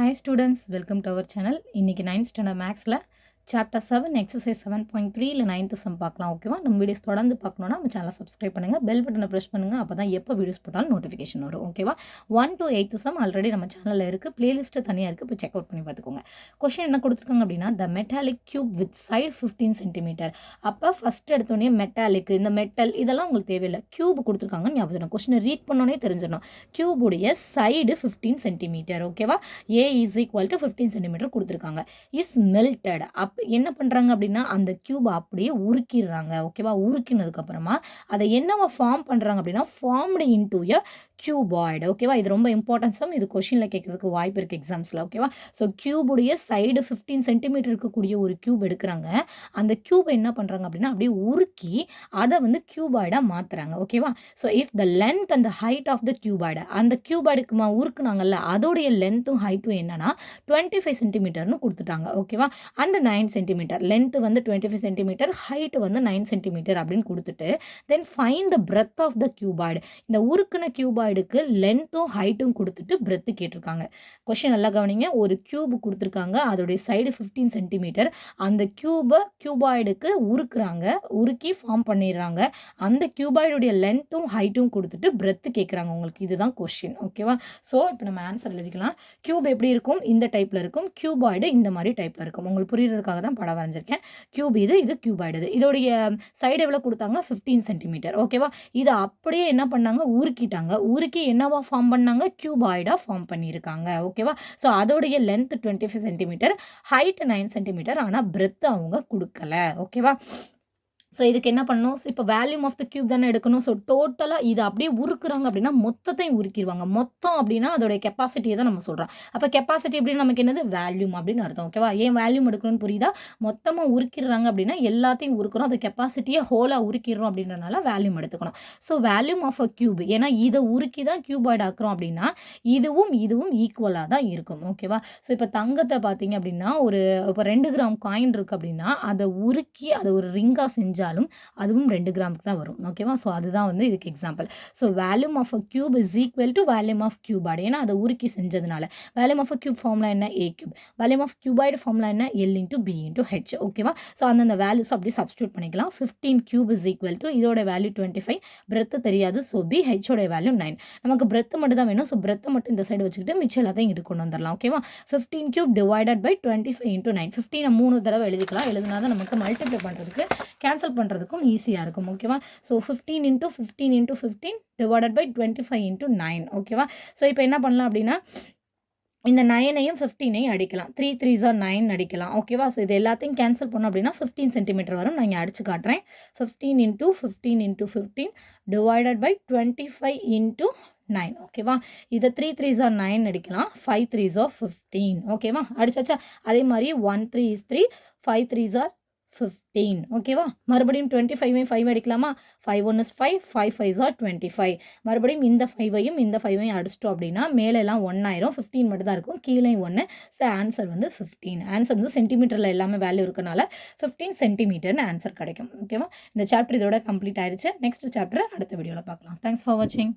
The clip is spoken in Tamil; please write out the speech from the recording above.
Hi students welcome to our channel இன்றைக்கி நைன்த் ஸ்டாண்டர்ட் மேக்ஸில் chapter seven exercise seven point three இல்லை நைன்த்து சம் பார்க்கலாம் ஓகேவா நம்ம வீடியோஸ் தொடர்ந்து பார்க்கணுன்னா நம்ம சேனலை சப்ஸ்கிரைப் பண்ணுங்கள் பெல் பட்டனை ப்ரெஸ் பண்ணுங்கள் அப்போ தான் எப்போ வீடியோஸ் போட்டாலும் நோட்டிஃபிகேஷன் வரும் ஓகேவா one to eight sum already நம்ம சேனலில் இருக்குது பிளேலிஸ்ட்டு தனியாக இருக்குது இப்போ செக் அவுட் பண்ணி பார்த்துக்கோங்க. கொஷின் என்ன கொடுத்துருக்காங்க அப்படின்னா the metallic cube with side fifteen centimetre அப்போ ஃபஸ்ட் எடுத்தோடனே மெட்டாலிக் இந்த மெட்டல் இதெல்லாம் உங்களுக்கு தேவையில்லை. கியூப் கொடுத்துருக்காங்க ஞாபகம் கொஷினை ரீட் பண்ணோன்னே தெரிஞ்சிடணும். கியூபுடைய சைடு ஃபிஃப்டீன் சென்டிமீட்டர் ஓகேவா A is equal to fifteen centimetre கொடுத்துருக்காங்க. இஸ் மெல்டட் அப் என்ன பண்ணுறாங்க அப்படின்னா அந்த க்யூபை அப்படியே உருக்கிடுறாங்க. ஓகேவா உருக்கினதுக்கப்புறமா அதை என்னவா ஃபார்ம் பண்ணுறாங்க அப்படின்னா ஃபார்ம்டு இன்டூ எ க்யூபாய்டு ஓகேவா இது ரொம்ப இம்பார்ட்டன்ஸும் இது கொஷினில் கேட்கறதுக்கு வாய்ப்பு இருக்குது எக்ஸாம்ஸில் ஓகேவா ஸோ க்யூபுடைய சைடு ஃபிஃப்டீன் சென்டிமீட்டர் இருக்கக்கூடிய ஒரு க்யூப் எடுக்கிறாங்க. அந்த க்யூப் என்ன பண்ணுறாங்க அப்படின்னா அப்படியே உருக்கி அதை வந்து க்யூபாய்டாக மாற்றுறாங்க ஓகேவா so if the length and height of the cuboid அந்த கியூபாய்டுக்கு உருக்குனாங்கல்ல அதோடைய லென்த்தும் ஹைட்டும் என்னன்னா டுவெண்ட்டி ஃபைவ் சென்டிமீட்டர்னு கொடுத்துட்டாங்க. ஓகேவா அந்த நைன் சென்டிமீட்டர். லென்த்து வந்து டுவெண்ட்டி ஃபைவ் சென்டிமீட்டர் ஹைட் வந்து நைன் சென்டிமீட்டர் அப்படின்னு கொடுத்துட்டு then find the breadth of the cuboid இந்த உருக்குன கியூபாய்டுக்கு லென்த்தும் ஹைட்டும் கொடுத்துட்டு பிரெத்து கேட்டிருக்காங்க. கொஷின் நல்லா கவனிங்க. ஒரு கியூப் கொடுத்துருக்காங்க. அதோடைய சைடு ஃபிஃப்டீன் சென்டிமீட்டர். அந்த கியூபை கியூபாய்டுக்கு உருக்குறாங்க உருக்கி ஃபார்ம் பண்ணிடுறாங்க. அந்த கியூபாய்டுடைய லென்த்தும் ஹைட்டும் கொடுத்துட்டு பிரெத்து கேட்குறாங்க உங்களுக்கு. இதுதான் கொஷின் ஓகேவா ஸோ இப்போ நம்ம ஆன்சர் எழுதிக்கலாம். கியூப் எப்படி இருக்கும்? இந்த டைப்பில் இருக்கும். கியூபாய்டு இந்த மாதிரி டைப்பில் இருக்கும். உங்களுக்கு அதுக்காக தான் படம் வரைஞ்சிருக்கேன். கியூப் இது இது கியூபாய்டு இது இதோடைய சைடு எவ்வளோ கொடுத்தாங்க? ஃபிஃப்டீன் சென்டிமீட்டர் ஓகேவா இதை அப்படியே என்ன பண்ணாங்க? உருக்கிட்டாங்க. உருக்கி என்னவா ஃபார்ம் பண்ணாங்க? கியூபாய்டாக ஃபார்ம் பண்ணியிருக்காங்க. ஓகேவா ஸோ அதோடைய length twenty five centimetre height nine centimetre ஆனால் பிரெத் அவங்க கொடுக்கல. ஓகேவா ஸோ இதுக்கு என்ன பண்ணணும்? ஸோ இப்போ வேல்யூம் ஆஃப் த கியூப் தானே எடுக்கணும். ஸோ டோட்டலாக இதை அப்படியே உருக்குறாங்க அப்படின்னா மொத்தத்தையும் உருக்கிடுவாங்க. மொத்தம் அப்படின்னா அதோடைய கெப்பாசிட்டியை தான் நம்ம சொல்கிறோம் அப்போ கெப்பாசிட்டி அப்படின்னு நமக்கு என்னது? வேல்யூம் அப்படின்னு அர்த்தம். ஓகேவா ஏன் வேல்யூம் எடுக்கணும்னு புரியுதா? மொத்தமாக உருக்கிடுறாங்க அப்படின்னா எல்லாத்தையும் உருக்குறோம். அது கெப்பாசிட்டியை ஹோலாக உருக்கிடுறோம் அப்படின்றனால வேல்யூம் எடுத்துக்கணும். So volume of a cube ஏன்னா இதை உருக்கி தான் கியூபாய்டு ஆக்குறோம் அப்படின்னா இதுவும் இதுவும் ஈக்குவலாக தான் இருக்கும். ஓகேவா ஸோ இப்போ தங்கத்தை பார்த்தீங்க அப்படின்னா ஒரு இப்போ ரெண்டு கிராம் காயின் இருக்குது அப்படின்னா அதை உருக்கி அதை ஒரு ரிங்காக செஞ்சு செஞ்சாலும் அதுவும் ரெண்டு கிராமுக்கு தான் வரும். ஓகேவா ஸோ அதுதான் வந்து இதுக்கு example so volume of a cube is equal to volume of cuboid ஏன்னா அதை உருக்கி செஞ்சதுனால. வேல்யூம் ஆஃப் அ க்யூப் ஃபார்ம்லாம் என்ன? A cube volume of cuboid ஃபார்ம்லாம் என்ன? L into B into H ஓகேவா ஸோ அந்தந்த வேல்யூஸ் அப்படியே சப்ஸ்டியூட் பண்ணிக்கலாம். Fifteen cube is equal to இதோட வேல்யூ டுவெண்ட்டி ஃபைவ் பிரெத்து தெரியாது ஸோ பி ஹெச்சோட வேல்யூ நைன் நமக்கு பிரெத்து மட்டும் தான் வேணும். ஸோ பிரெத்தை மட்டும் இந்த சைடு வச்சுக்கிட்டு மிச்சம் எல்லாத்தையும் இங்கிட்டு கொண்டு வந்துடலாம். ஓகேவா fifteen cube divided by twenty five into nine ஃபிஃப்டீனை மூணு தடவை எழுதிக்கலாம். எழுதினா தான் நமக்கு மல்டிப்ளை பண்ணுறதுக்கு கேன்சல் பண்ணுறதுக்கும் ஈஸியாக இருக்கும் ஓகேவா so fifteen into fifteen into fifteen divided by twenty five into nine ஓகேவா ஸோ இப்போ என்ன பண்ணலாம் அப்படின்னா இந்த நைனையும் ஃபிஃப்டீனையும் அடிக்கலாம். த்ரீ த்ரீ ஜார் நைன் அடிக்கலாம் ஓகேவா ஸோ இது எல்லாத்தையும் கேன்சல் பண்ணோம் அப்படின்னா ஃபிஃப்டீன் சென்டிமீட்டர் வரும் நான் இங்கே அடிச்சு காட்டுறேன். Fifteen into fifteen into fifteen divided by twenty five into nine ஓகேவா இதை த்ரீ த்ரீ ஜார் நைன் அடிக்கலாம் ஃபைவ் த்ரீ ஜார் ஃபிஃப்டீன் ஓகேவா அடிச்சாச்சா? அதே மாதிரி one three is three five three jar fifteen ஓகேவா மறுபடியும் டுவெண்ட்டி ஃபைவையும் ஃபைவ் அடிக்கலாமா? Five one is five five five are twenty five மறுபடியும் இந்த ஃபைவையும் இந்த ஃபைவையும் அடிச்சிட்டோம் அப்படின்னா மேலெல்லாம் ஒன் ஆயிரும். ஃபிஃப்டீன் மட்டும் தான் இருக்கும். கீழே ஒன்று ஸோ ஆன்சர் வந்து ஃபிஃப்டீன் ஆன்சர் வந்து சென்டிமீட்டரில் எல்லாமே வேல்யூ இருக்கனால ஃபிஃப்டீன் சென்டிமீட்டர்னு ஆன்சர் கிடைக்கும். ஓகேவா இந்த சாப்டர் இதோட கம்ப்ளீட் ஆயிடுச்சு நெக்ஸ்ட் சாப்டர் அடுத்த வீடியோவில் பார்க்கலாம். தேங்க்ஸ் ஃபார் வாட்சிங்